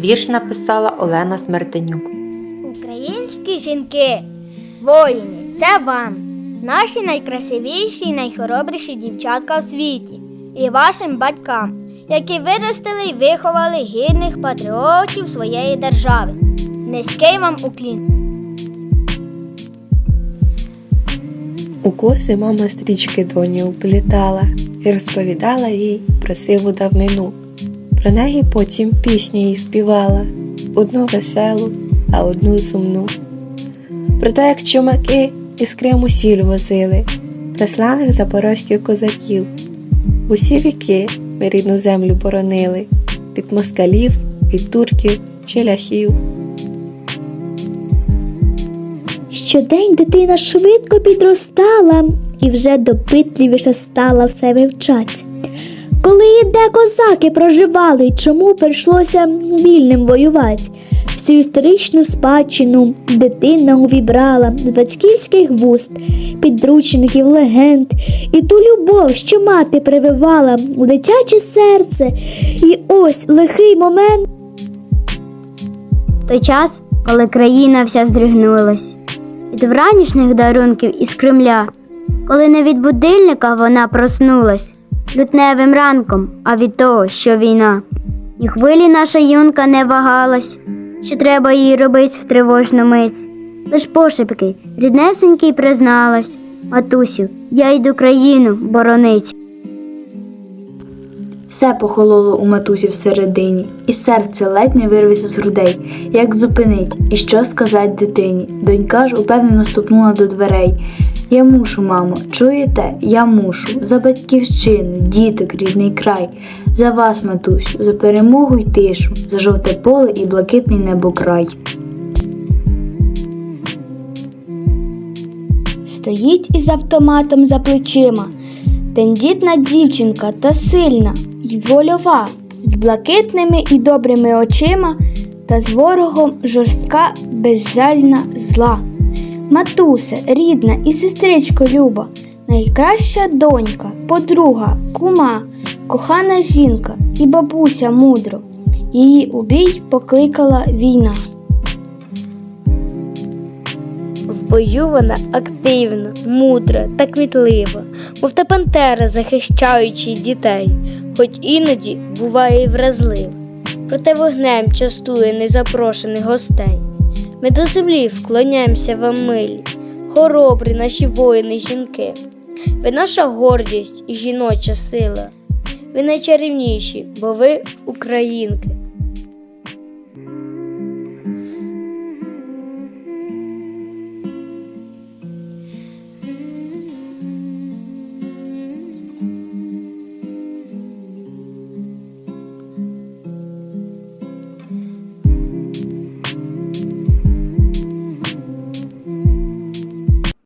Вірш написала Олена Смертенюк. Українські жінки, воїни, це вам, наші найкрасивіші і найхоробріші дівчатка у світі, і вашим батькам, які виростили і виховали гідних патріотів своєї держави. Низький вам уклін. У коси мама стрічки доні уплітала і розповідала їй про сиву давнину. Про неї потім пісню їй співала, одну веселу, а одну сумну. Про те, як чумаки із Криму сіль возили, про славних запорозьких козаків. Усі віки ми рідну землю боронили від москалів, від турків чи ляхів. Щодень дитина швидко підростала і вже допитливіше стала все вивчати. Коли і де козаки проживали, й чому прийшлося вільним воювати? Всю історичну спадщину дитина увібрала з батьківських вуст, підручників легенд і ту любов, що мати прививала у дитяче серце. І ось лихий момент. той час, коли країна вся здригнулась від вранішніх дарунків із Кремля, коли не від будильника вона проснулась лютневим ранком, а від того, що війна. І хвилі наша юнка не вагалась, що треба їй робить в тривожну мить. Лиш пошепки ріднесенький призналась, матусю, я йду країну боронить. Все похололо у матусі всередині, і серце ледь не вирветься з грудей. Як зупинить і що сказать дитині? Донька ж упевнено ступнула до дверей. Я мушу, мамо, чуєте? Я мушу. За батьківщину, діток, рідний край. За вас, матусю, за перемогу й тишу, за жовте поле і блакитний небокрай. Стоїть із автоматом за плечима. Тендітна дівчинка та сильна й вольова, з блакитними і добрими очима, та з ворогом жорстка, безжальна зла. Матусе, рідна і сестричко Люба, найкраща донька, подруга, кума, кохана жінка і бабуся мудро. Її у бій покликала війна. В бою вона активна, мудра та квітлива, мов та пантера, захищаючи дітей, хоч іноді буває й вразлива. Проте вогнем частує незапрошених гостей. Ми до землі вклоняємося вам милі, хоробрі наші воїни жінки. Ви наша гордість і жіноча сила. Ви найчарівніші, бо ви українки.